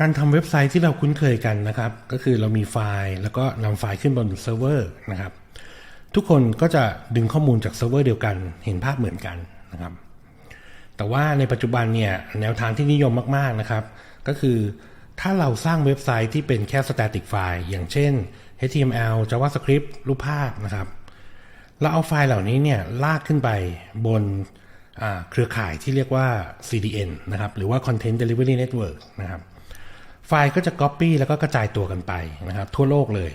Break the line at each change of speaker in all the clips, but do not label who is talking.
การทำเว็บไซต์ที่เราคุ้นเคยกันนะครับ ก็คือเรามีไฟล์แล้วก็นำไฟล์ขึ้นบนเซิร์ฟเวอร์นะครับ ทุกคนก็จะดึงข้อมูลจากเซิร์ฟเวอร์เดียวกัน เห็นภาพเหมือนกันนะครับ แต่ว่าในปัจจุบันเนี่ยแนวทางที่นิยมมากๆนะครับ ก็คือถ้าเราสร้างเว็บไซต์ที่เป็นแค่ static ไฟล์อย่างเช่น HTML JavaScript รูปภาพนะครับ เราเอาไฟล์เหล่านี้เนี่ยลากขึ้นไปบนเครือข่ายที่เรียกว่า CDN นะครับ หรือว่า Content Delivery Network นะครับ ไฟล์ก็จะ Copy แล้วก็กระจายตัวกันไปนะครับ ทั่วโลกเลย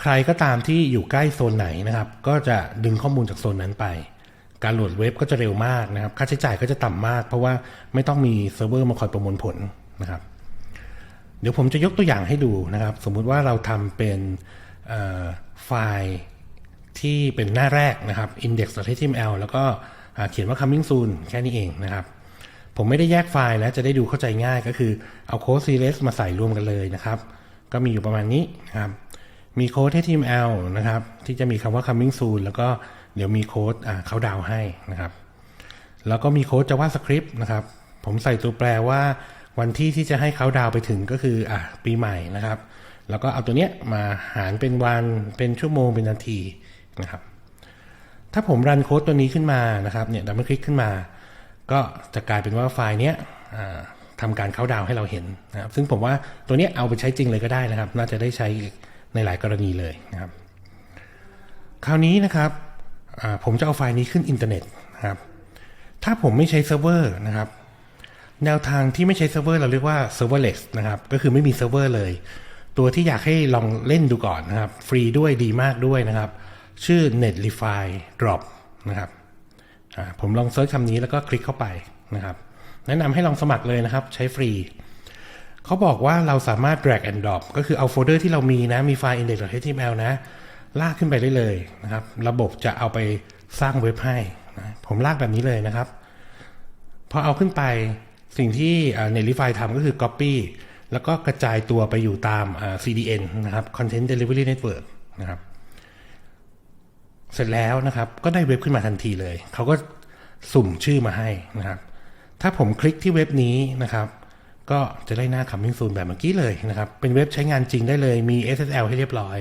ใครก็ตามที่อยู่ใกล้โซนไหนนะครับ ก็จะดึงข้อมูลจากโซนนั้นไป การโหลดเว็บก็จะเร็วมากนะครับ ค่าใช้จ่ายก็จะต่ำมาก เพราะว่าไม่ต้องมีเซิร์ฟเวอร์มาคอยประมวลผลนะครับ เดี๋ยวผมจะยกตัวอย่างให้ดูนะครับ สมมุติว่าเราทำเป็นไฟล์ที่เป็นหน้าแรกนะครับ index.html แล้วก็เขียนว่า coming soon แค่นี้เองนะครับ ผมไม่ได้แยกไฟล์แล้วจะได้ดูเข้าใจง่ายก็คือเอาโค้ด CSS มาใส่รวมกันเลยนะครับ ก็มีอยู่ประมาณนี้นะครับ มีโค้ด HTML นะครับ ที่จะมีคำว่า coming soon แล้วก็เดี๋ยวมีโค้ดอ่าเขาดาวให้นะครับ แล้วก็มีโค้ด JavaScript นะครับ ผมใส่ตัวแปรว่าวันที่ที่จะให้เขาดาวไปถึงก็คืออะปีใหม่นะครับ แล้วก็เอาตัวเนี้ยมาหารเป็นวันเป็นชั่วโมงเป็นนาทีนะครับ ถ้าผมรันโค้ดตัวนี้ขึ้นมานะครับเนี่ยดับเบิลคลิกขึ้นมา ก็จะกลายเป็นว่าไฟล์เนี้ยทำการเข้าดาวให้เราเห็นนะครับ ซึ่งผมว่าตัวเนี้ยเอาไปใช้จริงเลยก็ได้นะครับ น่าจะได้ใช้ในหลายกรณีเลยนะครับ คราวนี้นะครับผมจะเอาไฟล์นี้ขึ้นอินเทอร์เน็ตนะครับ ถ้าผมไม่ใช้เซิร์ฟเวอร์นะครับ แนวทางที่ไม่ใช้เซิร์ฟเวอร์เราเรียกว่า serverless นะครับ ก็คือไม่มีเซิร์ฟเวอร์เลย ตัวที่อยากให้ลองเล่นดูก่อนนะครับ ฟรีด้วยดีมากด้วยนะครับ ชื่อ netlify drop นะครับ ผมลองเซิร์ชคำนี้แล้วก็คลิกเข้าไปนะครับแนะนำให้ลองสมัครเลยนะครับ ใช้ฟรี เขาบอกว่าเราสามารถ drag and drop ก็คือเอาโฟลเดอร์ที่เรามีนะ มีไฟล์ index.html นะ ลากขึ้นไปได้เลยนะครับ ระบบจะเอาไปสร้างเว็บให้นะผมลากแบบนี้เลยนะครับพอเอาขึ้นไปสิ่งที่เนลิฟายทำก็คือ Copy แล้วก็กระจายตัวไปอยู่ตาม CDN นะครับ Content Delivery Network นะครับ เสร็จแล้วนะครับ ก็ได้เว็บขึ้นมาทันทีเลย เขาก็สุ่มชื่อมาให้นะครับ ถ้าผมคลิกที่เว็บนี้นะครับ ก็จะได้หน้า Coming Soon แบบเมื่อกี้เลยนะครับ เป็นเว็บใช้งานจริงได้เลยมี SSL ให้เรียบร้อย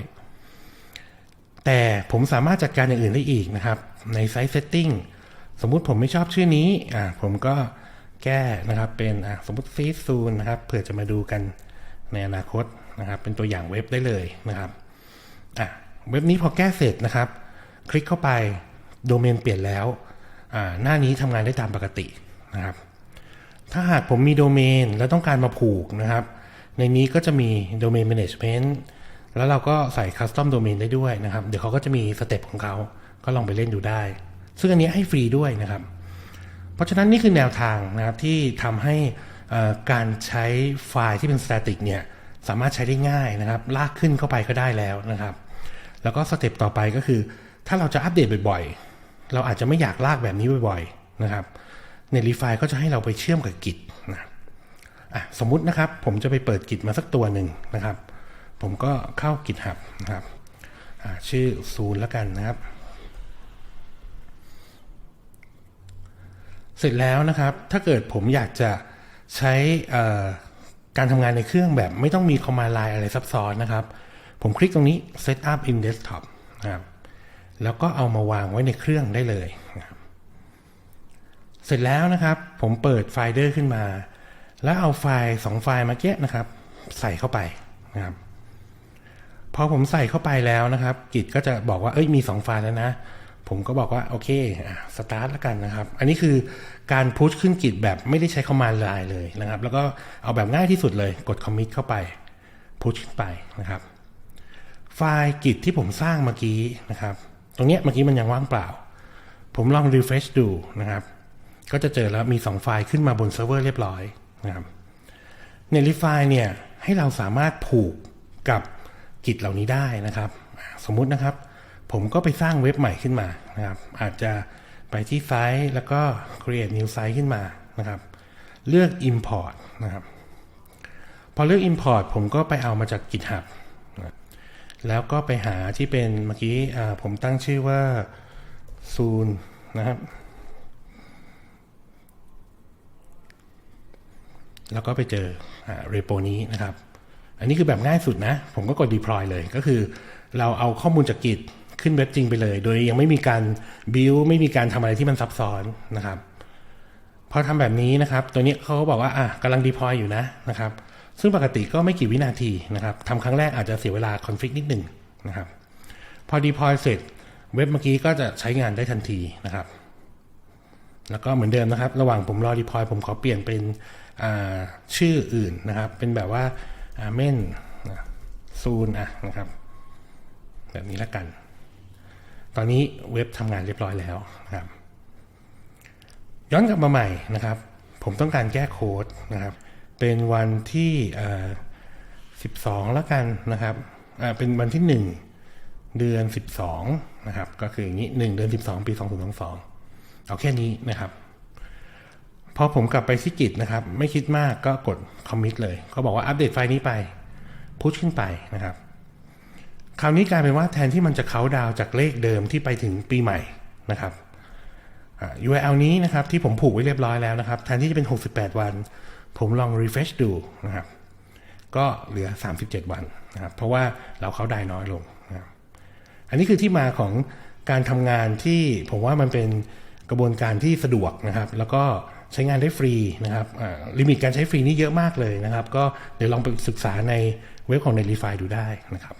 แต่ผมสามารถจัดการอย่างอื่นได้อีกนะครับ ในไซต์ Setting สมมุติผมไม่ชอบชื่อนี้อ่าผมก็แก้นะครับเป็นอ่าสมมติฟีซูนนะครับเผื่อจะมาดูกันในอนาคตนะครับ เป็นตัวอย่างเว็บได้เลยนะครับอะเว็บนี้พอแก้เสร็จนะครับ คลิกเข้าไปโดเมนเปลี่ยนแล้ว หน้านี้ทำงานได้ตามปกตินะครับ ถ้าหากผมมีโดเมนแล้วต้องการมาผูกนะครับ ในนี้ก็จะมีโดเมน management แล้วเราก็ใส่ custom domain ได้ด้วยนะครับ เดี๋ยวเขาก็จะมีสเต็ปของเขา ก็ลองไปเล่นดูได้ ซึ่งอันนี้ให้ฟรีด้วยนะครับ เพราะฉะนั้นนี่คือแนวทางนะครับที่ทำให้การใช้ไฟล์ที่เป็น static เนี่ยสามารถใช้ได้ง่ายนะครับ ลากขึ้นเข้าไปก็ได้แล้วนะครับ แล้วก็สเต็ปต่อไปก็คือ ถ้าเราจะอัปเดตบ่อยๆ เราอาจจะไม่อยากลากแบบนี้บ่อยๆนะครับในรีไฟก็จะให้เราไปเชื่อมกับกิจนะอะสมมุตินะครับ ผมจะไปเปิดกิจมาสักตัวหนึ่งนะครับ ผมก็เข้ากิจหับนะครับอะชื่อศูนย์แล้วกันนะครับ เสร็จแล้วนะครับ ถ้าเกิดผมอยากจะใช้การทำงานในเครื่องแบบไม่ต้องมีคอมมานด์ไลน์อะไรซับซ้อนนะครับ ผมคลิกตรงนี้ set up in desktop นะครับ แล้วก็เอามาวางไว้ในเครื่องได้เลยนะครับเสร็จแล้วนะครับผมเปิดไฟล์เดอร์ขึ้นมา แล้วเอาไฟล์สองไฟล์เมื่อกี้นะครับ ใส่เข้าไปนะครับพอผมใส่เข้าไปแล้วนะครับ กิจก็จะบอกว่าเอ้ยมีสองไฟล์แล้วนะ ผมก็บอกว่า โอเคสตาร์ทแล้วกันนะครับ อันนี้คือการพุชขึ้นกิจแบบไม่ได้ใช้คอมมานด์ไลน์เลยนะครับ แล้วก็เอาแบบง่ายที่สุดเลยกดคอมมิตเข้าไปพุชขึ้นไปนะครับ ไฟล์กิจที่ผมสร้างเมื่อกี้นะครับ ตรงเนี้ยเมื่อกี้มันยังว่างเปล่า ผมลอง refresh ดูนะครับ ก็จะเจอแล้วมี 2 ไฟล์ขึ้นมาบนเซิร์ฟเวอร์เรียบร้อยนะครับในลิฟไฟล์เนี่ยให้เราสามารถผูกกับกิจเหล่านี้ได้นะครับ สมมุตินะครับ ผมก็ไปสร้างเว็บใหม่ขึ้นมานะครับ อาจจะไปที่ไซต์แล้วก็ create new site ขึ้นมานะครับ เลือก import นะครับ พอเลือก import ผมก็ไปเอามาจาก GitHub แล้วก็ไปหาที่เป็นเมื่อกี้ผมตั้งชื่อว่า Zoom นะครับ แล้วก็ไปเจอเรโปนี้นะครับ อันนี้คือแบบง่ายสุดนะ ผมก็กด deploy เลยก็คือ เราเอาข้อมูลจากกิจขึ้นเว็บจริงไปเลย โดยยังไม่มีการ build ไม่มีการทำอะไรที่มันซับซ้อนนะครับพอทำแบบนี้นะครับ ตัวนี้เขาก็บอกว่าอะกำลัง deploy อยู่นะนะครับ ซึ่งปกติก็ไม่กี่วินาทีนะครับทำครั้งแรกอาจจะเสียเวลา config นิดหนึ่งนะครับ พอ deploy เสร็จเว็บเมื่อกี้ก็จะใช้งานได้ทันทีนะครับ แล้วก็เหมือนเดิมนะครับ ระหว่างผมรอ deploy ผมขอเปลี่ยนเป็นชื่ออื่นนะครับ เป็นแบบว่าเม่นซูนอะนะครับ แบบนี้ละกัน ตอนนี้เว็บทำงานเรียบร้อยแล้วนะครับ ย้อนกลับมาใหม่นะครับ ผมต้องการแก้โค้ดนะครับ เป็นวันที่12แล้วกันนะครับเป็นวันที่1เดือน12นะครับ ก็คืออย่างนี้1เดือน12ปี2022เอาแค่นี้นะครับ พอผมกลับไปที่กิจนะครับ ไม่คิดมากก็กดคอมมิตเลยเขาบอกว่าอัปเดตไฟล์นี้ไปพุชขึ้นไปนะครับ คราวนี้กลายเป็นว่าแทนที่มันจะเขาดาวจากเลขเดิมที่ไปถึงปีใหม่นะครับ URL นี้นะครับที่ผมผูกไว้เรียบร้อยแล้วนะครับ แทนที่จะเป็น 68 วัน ผมลอง refresh ดูนะครับ ก็เหลือ 37 วันนะครับ เพราะว่าเราเขาได้น้อยลงนะครับอันนี้คือที่มาของการทำงานที่ผมว่ามันเป็นกระบวนการที่สะดวกนะครับ แล้วก็ใช้งานได้ฟรีนะครับลิมิตการใช้ฟรีนี่เยอะมากเลยนะครับ ก็เดี๋ยวลองไปศึกษาในเว็บของ n e t l i f y ดูได้นะครับ